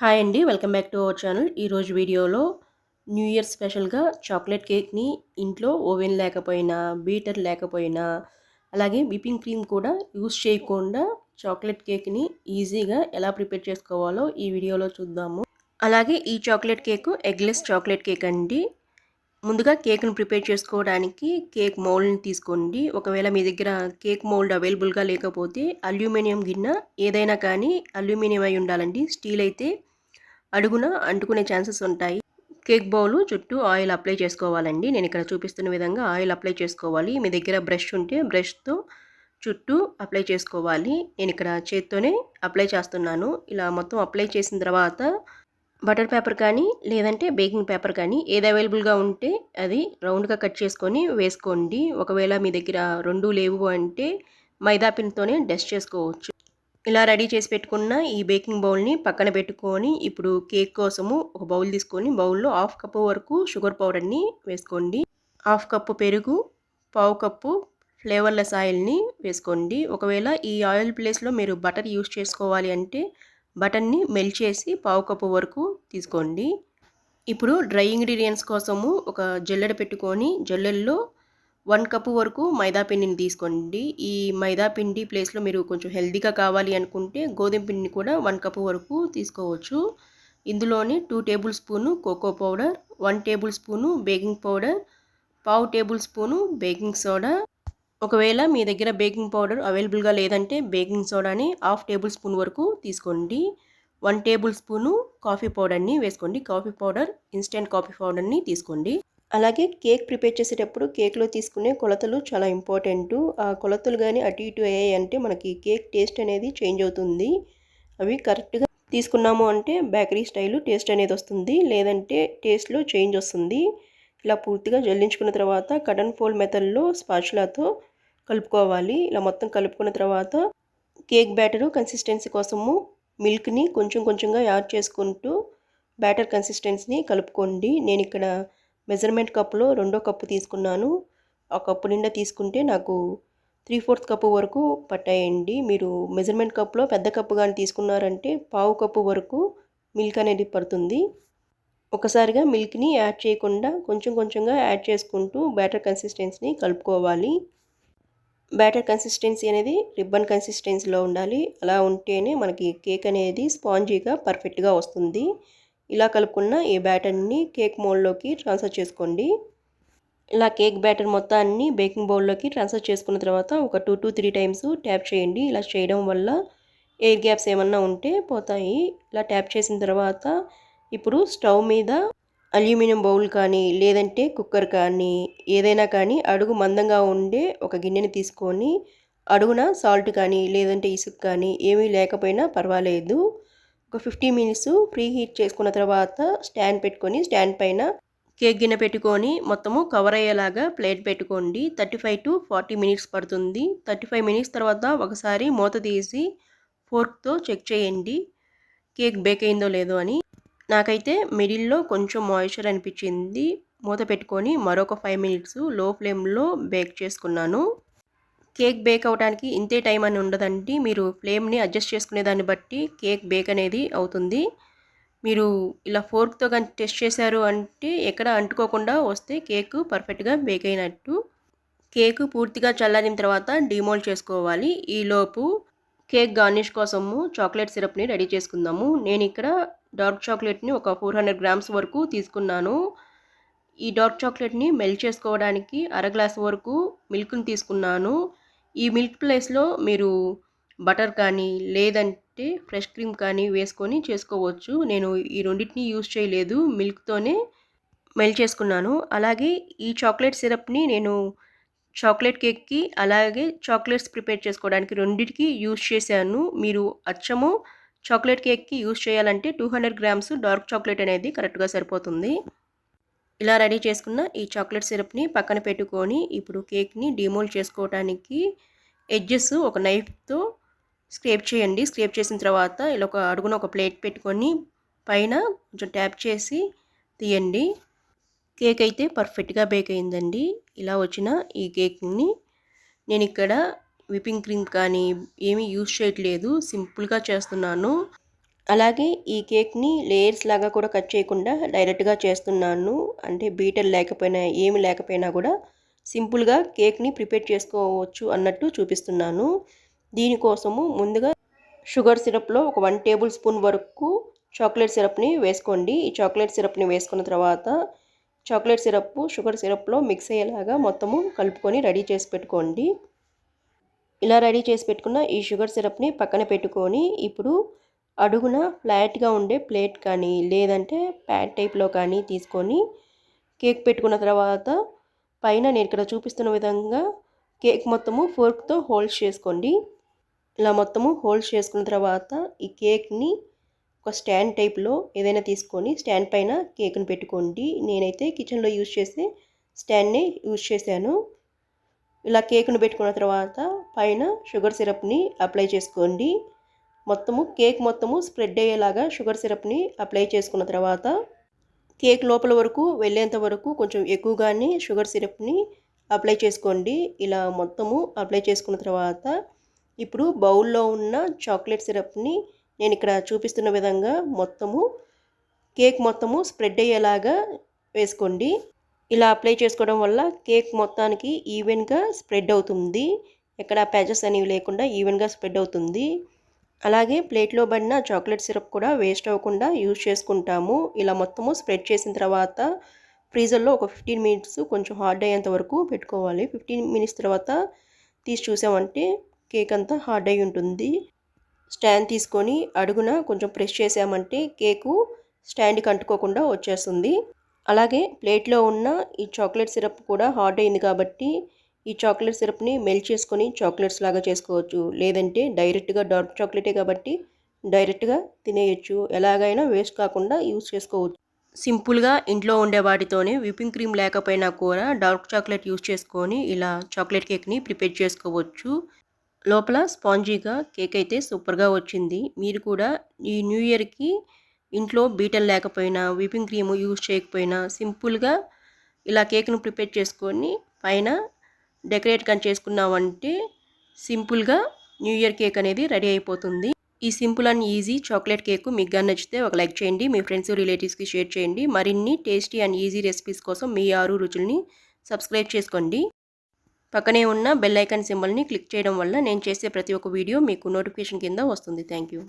Hi అండి welcome back to our channel ఈరోజు వీడియోలో న్యూ ఇయర్ స్పెషల్గా చాక్లెట్ కేక్ని ఇంట్లో ఓవెన్ లేకపోయినా బీటర్ లేకపోయినా అలాగే విపింగ్ క్రీమ్ కూడా యూస్ చేయకుండా చాక్లెట్ కేక్ని ఈజీగా ఎలా ప్రిపేర్ చేసుకోవాలో ఈ వీడియోలో చూద్దాము. అలాగే ఈ chocolate cake eggless chocolate cake అండి. ముందుగా కేక్ను ప్రిపేర్ చేసుకోవడానికి కేక్ మౌల్డ్ని తీసుకోండి. ఒకవేళ మీ దగ్గర కేక్ మౌల్డ్ అవైలబుల్గా లేకపోతే అల్యూమినియం గిన్నె ఏదైనా కానీ అల్యూమినియం అయి ఉండాలండి. స్టీల్ అయితే అడుగున అంటుకునే ఛాన్సెస్ ఉంటాయి. కేక్ బౌల్ చుట్టూ ఆయిల్ అప్లై చేసుకోవాలండి. నేను ఇక్కడ చూపిస్తున్న విధంగా ఆయిల్ అప్లై చేసుకోవాలి. మీ దగ్గర బ్రష్ ఉంటే బ్రష్తో చుట్టూ అప్లై చేసుకోవాలి. నేను ఇక్కడ చేత్తోనే అప్లై చేస్తున్నాను. ఇలా మొత్తం అప్లై చేసిన తర్వాత బటర్ పేపర్ కానీ లేదంటే బేకింగ్ పేపర్ కానీ ఏది అవైలబుల్గా ఉంటే అది రౌండ్గా కట్ చేసుకొని వేసుకోండి. ఒకవేళ మీ దగ్గర రెండు లేవు అంటే మైదా పిండితోనే డస్ట్ చేసుకోవచ్చు. ఇలా రెడీ చేసి పెట్టుకున్న ఈ బేకింగ్ బౌల్ని పక్కన పెట్టుకొని ఇప్పుడు కేక్ కోసము ఒక బౌల్ తీసుకొని బౌల్లో హాఫ్ కప్పు వరకు షుగర్ పౌడర్ని వేసుకోండి. హాఫ్ కప్పు పెరుగు పావు కప్పు ఫ్లేవర్లెస్ ఆయిల్ని వేసుకోండి. ఒకవేళ ఈ ఆయిల్ ప్లేస్లో మీరు బటర్ యూస్ చేసుకోవాలి అంటే బటర్ని మెల్ట్ చేసి పావు కప్పు వరకు తీసుకోండి. ఇప్పుడు డ్రై ఇంగ్రీడియంట్స్ కోసము ఒక జల్లెడ పెట్టుకొని జల్లెల్లో వన్ కప్పు వరకు మైదా పిండిని తీసుకోండి. ఈ మైదా పిండి ప్లేస్లో మీరు కొంచెం హెల్దీగా కావాలి అనుకుంటే గోధుమ పిండిని కూడా వన్ కప్పు వరకు తీసుకోవచ్చు. ఇందులోని two tablespoon cocoa powder one tablespoon baking powder పావు టేబుల్ స్పూను బేకింగ్ సోడా. ఒకవేళ మీ దగ్గర బేకింగ్ పౌడర్ అవైలబుల్గా లేదంటే బేకింగ్ సోడాని హాఫ్ టేబుల్ స్పూన్ వరకు తీసుకోండి. వన్ టేబుల్ స్పూను కాఫీ పౌడర్ని వేసుకోండి. కాఫీ పౌడర్ ఇన్స్టెంట్ కాఫీ పౌడర్ని తీసుకోండి. అలాగే కేక్ ప్రిపేర్ చేసేటప్పుడు కేక్లో తీసుకునే కొలతలు చాలా ఇంపార్టెంట్. ఆ కొలతలు కానీ అటు ఇటు అయ్యాయి అంటే మనకి కేక్ టేస్ట్ అనేది చేంజ్ అవుతుంది. అవి కరెక్ట్గా తీసుకున్నాము అంటే బేకరీ స్టైలు టేస్ట్ అనేది వస్తుంది. లేదంటే టేస్ట్లో చేంజ్ వస్తుంది. ఇలా పూర్తిగా జల్లించుకున్న తర్వాత కటన్ ఫోల్ మెథడ్లో స్పాచులాతో కలుపుకోవాలి. ఇలా మొత్తం కలుపుకున్న తర్వాత కేక్ బ్యాటరు కన్సిస్టెన్సీ కోసము మిల్క్ని కొంచెం కొంచెంగా యాడ్ చేసుకుంటూ బ్యాటర్ కన్సిస్టెన్సీని కలుపుకోండి. నేను ఇక్కడ మెజర్మెంట్ కప్పులో రెండో కప్పు తీసుకున్నాను. ఆ కప్పు నిండా తీసుకుంటే నాకు త్రీ ఫోర్త్ కప్పు వరకు పట్టాయండి. మీరు మెజర్మెంట్ కప్లో పెద్ద కప్పు కానీ తీసుకున్నారంటే పావు కప్పు వరకు మిల్క్ అనేది పడుతుంది. ఒకసారిగా మిల్క్ని యాడ్ చేయకుండా కొంచెం కొంచెంగా యాడ్ చేసుకుంటూ బ్యాటర్ కన్సిస్టెన్సీని కలుపుకోవాలి. బ్యాటర్ కన్సిస్టెన్సీ అనేది రిబ్బన్ కన్సిస్టెన్సీలో ఉండాలి. అలా ఉంటేనే మనకి కేక్ అనేది స్పాంజీగా పర్ఫెక్ట్గా వస్తుంది. ఇలా కలుపుకున్న ఈ బ్యాటర్ని కేక్ మోల్డ్లోకి ట్రాన్స్ఫర్ చేసుకోండి. ఇలా కేక్ బ్యాటర్ మొత్తాన్ని బేకింగ్ బౌల్లోకి ట్రాన్స్ఫర్ చేసుకున్న తర్వాత ఒక two to three times tap చేయండి. ఇలా చేయడం వల్ల ఎయిర్ గ్యాప్స్ ఏమన్నా ఉంటే పోతాయి. ఇలా ట్యాప్ చేసిన తర్వాత ఇప్పుడు స్టవ్ మీద అల్యూమినియం బౌల్ కానీ లేదంటే కుక్కర్ కానీ ఏదైనా కానీ అడుగు మందంగా ఉండే ఒక గిన్నెని తీసుకొని అడుగున సాల్ట్ కానీ లేదంటే ఇసుక కానీ ఏమీ లేకపోయినా పర్వాలేదు. ఒక ఫిఫ్టీ మినిట్స్ ప్రీ హీట్ చేసుకున్న తర్వాత స్టాండ్ పెట్టుకొని స్టాండ్ పైన కేక్ గిన్నె పెట్టుకొని మొత్తము కవర్ అయ్యేలాగా ప్లేట్ పెట్టుకోండి. Thirty five to forty minutes పడుతుంది. థర్టీ ఫైవ్ మినిట్స్ తర్వాత ఒకసారి మూత తీసి ఫోర్క్తో చెక్ చేయండి. కేక్ బేక్ అయిందో లేదో అని. నాకైతే మిడిల్లో కొంచెం మాయిశ్చర్ అనిపించింది. మూత పెట్టుకొని మరొక ఫైవ్ మినిట్స్లో ఫ్లేమ్లో బేక్ చేసుకున్నాను. కేక్ బేక్ అవడానికి ఇంతే టైం అని ఉండదండి. మీరు ఫ్లేమ్ని అడ్జస్ట్ చేసుకునే దాన్ని బట్టి కేక్ బేక్ అనేది అవుతుంది. మీరు ఇలా ఫోర్క్తో కానీ టెస్ట్ చేశారు అంటే ఎక్కడ అంటుకోకుండా వస్తే కేక్ పర్ఫెక్ట్గా బేక్ అయినట్టు. కేక్ పూర్తిగా చల్లారిన తర్వాత డిమోల్డ్ చేసుకోవాలి. ఈలోపు కేక్ గార్నిష్ కోసము చాక్లెట్ సిరప్ని రెడీ చేసుకుందాము. నేను ఇక్కడ డార్క్ చాక్లెట్ని ఒక ఫోర్ హండ్రెడ్ గ్రామ్స్ వరకు తీసుకున్నాను. ఈ డార్క్ చాక్లెట్ని మెల్ట్ చేసుకోవడానికి అర గ్లాస్ వరకు మిల్క్ని తీసుకున్నాను. ఈ మిల్క్ ప్లేస్లో మీరు బటర్ కానీ లేదంటే ఫ్రెష్ క్రీమ్ కానీ వేసుకొని చేసుకోవచ్చు. నేను ఈ రెండింటిని యూజ్ చేయలేదు. మిల్క్తోనే మెల్ట్ చేసుకున్నాను. అలాగే ఈ చాక్లెట్ సిరప్ని నేను చాక్లెట్ కేక్కి అలాగే చాక్లెట్స్ ప్రిపేర్ చేసుకోవడానికి రెండింటికి యూజ్ చేశాను. మీరు అచ్చము చాక్లెట్ కేక్కి యూజ్ చేయాలంటే two hundred grams dark chocolate అనేది కరెక్ట్గా సరిపోతుంది. ఇలా రెడీ చేసుకున్న ఈ చాక్లెట్ సిరప్ని పక్కన పెట్టుకొని ఇప్పుడు కేక్ని డిమోల్డ్ చేసుకోవడానికి ఎడ్జెస్ ఒక నైఫ్తో స్క్రేప్ చేయండి. స్క్రేప్ చేసిన తర్వాత ఇలా ఒక అడుగున ఒక ప్లేట్ పెట్టుకొని పైన కొంచెం ట్యాప్ చేసి తీయండి. కేక్ అయితే పర్ఫెక్ట్గా బేక్ అయిందండి. ఇలా వచ్చిన ఈ కేక్ని నేను ఇక్కడ విపింగ్ క్రీమ్ కానీ ఏమీ యూజ్ చేయట్లేదు. సింపుల్గా చేస్తున్నాను. అలాగే ఈ కేక్ని లేయర్స్ లాగా కూడా కట్ చేయకుండా డైరెక్ట్గా చేస్తున్నాను. అంటే బీటర్ లేకపోయినా ఏమి లేకపోయినా కూడా సింపుల్గా కేక్ని ప్రిపేర్ చేసుకోవచ్చు అన్నట్టు చూపిస్తున్నాను. దీనికోసము ముందుగా షుగర్ సిరప్లో ఒక వన్ టేబుల్ స్పూన్ వరకు చాక్లెట్ సిరప్ని వేసుకోండి. ఈ చాక్లెట్ సిరప్ని వేసుకున్న తర్వాత చాక్లెట్ సిరప్ షుగర్ సిరప్లో మిక్స్ అయ్యేలాగా మొత్తము కలుపుకొని రెడీ చేసి పెట్టుకోండి. ఇలా రెడీ చేసి పెట్టుకున్న ఈ షుగర్ సిరప్ని పక్కన పెట్టుకొని ఇప్పుడు అడుగున ఫ్లాట్గా ఉండే ప్లేట్ కానీ లేదంటే ప్యాడ్ టైప్లో కానీ తీసుకొని కేక్ పెట్టుకున్న తర్వాత పైన నేను ఇక్కడ చూపిస్తున్న విధంగా కేక్ మొత్తము ఫోర్క్తో హోల్డ్ చేసుకోండి. ఇలా మొత్తము హోల్డ్ చేసుకున్న తర్వాత ఈ కేక్ని ఒక స్టాండ్ టైప్లో ఏదైనా తీసుకొని స్టాండ్ పైన కేక్ని పెట్టుకోండి. నేనైతే కిచెన్లో యూజ్ చేసే స్టాండ్ని యూజ్ చేశాను. ఇలా కేక్ను పెట్టుకున్న తర్వాత పైన షుగర్ సిరప్ని అప్లై చేసుకోండి. మొత్తము కేక్ మొత్తము స్ప్రెడ్ అయ్యేలాగా షుగర్ సిరప్ని అప్లై చేసుకున్న తర్వాత కేక్ లోపల వరకు వెళ్ళేంత వరకు కొంచెం ఎక్కువగానే షుగర్ సిరప్ని అప్లై చేసుకోండి. ఇలా మొత్తము అప్లై చేసుకున్న తర్వాత ఇప్పుడు బౌల్లో ఉన్న చాక్లెట్ సిరప్ని నేను ఇక్కడ చూపిస్తున్న విధంగా మొత్తము కేక్ మొత్తము స్ప్రెడ్ అయ్యేలాగా వేసుకోండి. ఇలా అప్లై చేసుకోవడం వల్ల కేక్ మొత్తానికి ఈవెన్గా స్ప్రెడ్ అవుతుంది. ఎక్కడ ప్యాచెస్ అనేవి లేకుండా ఈవెన్గా స్ప్రెడ్ అవుతుంది. అలాగే ప్లేట్లో పడిన చాక్లెట్ సిరప్ కూడా వేస్ట్ అవ్వకుండా యూజ్ చేసుకుంటాము. ఇలా మొత్తము స్ప్రెడ్ చేసిన తర్వాత ఫ్రీజర్లో ఒక ఫిఫ్టీన్ మినిట్స్ కొంచెం హార్డ్ అయ్యేంత వరకు పెట్టుకోవాలి. ఫిఫ్టీన్ మినిట్స్ తర్వాత తీసి చూసామంటే కేక్ అంతా హార్డ్ అయి ఉంటుంది. స్టాండ్ తీసుకొని అడుగున కొంచెం ప్రెస్ చేసామంటే కేకు స్టాండ్కి అంటుకోకుండా వచ్చేస్తుంది. అలాగే ప్లేట్లో ఉన్న ఈ చాక్లెట్ సిరప్ కూడా హార్డ్ అయింది కాబట్టి ఈ చాక్లెట్ సిరప్ని మెల్ట్ చేసుకొని చాక్లెట్స్ లాగా చేసుకోవచ్చు. లేదంటే డైరెక్ట్గా డార్క్ చాక్లెటే కాబట్టి డైరెక్ట్గా తినేయచ్చు. ఎలాగైనా వేస్ట్ కాకుండా యూస్ చేసుకోవచ్చు. సింపుల్గా ఇంట్లో ఉండే వాటితోనే విపింగ్ క్రీమ్ లేకపోయినా కూడా డార్క్ చాక్లెట్ యూస్ చేసుకొని ఇలా చాక్లెట్ కేక్ని ప్రిపేర్ చేసుకోవచ్చు. లోపల స్పాంజీగా కేక్ అయితే సూపర్గా వచ్చింది. మీరు కూడా ఈ న్యూ ఇయర్కి ఇంట్లో బీటల్ లేకపోయినా విపింగ్ క్రీమ్ యూస్ చేయకపోయినా సింపుల్గా ఇలా కేక్ను ప్రిపేర్ చేసుకొని పైన డెకరేట్ కానీ చేసుకున్నామంటే సింపుల్గా న్యూ ఇయర్ కేక్ అనేది రెడీ అయిపోతుంది. ఈ simple and easy chocolate cake మీకు కానీ నచ్చితే ఒక లైక్ చేయండి మీ ఫ్రెండ్స్ రిలేటివ్స్కి షేర్ చేయండి. మరిన్ని టేస్టీ అండ్ ఈజీ రెసిపీస్ కోసం మీ ఆరు రుచుల్ని సబ్స్క్రైబ్ చేసుకోండి. పక్కనే ఉన్న బెల్ ఐకాన్ సింబల్ని క్లిక్ చేయడం వల్ల నేను చేసే ప్రతి ఒక్క వీడియో మీకు నోటిఫికేషన్ కింద వస్తుంది. Thank you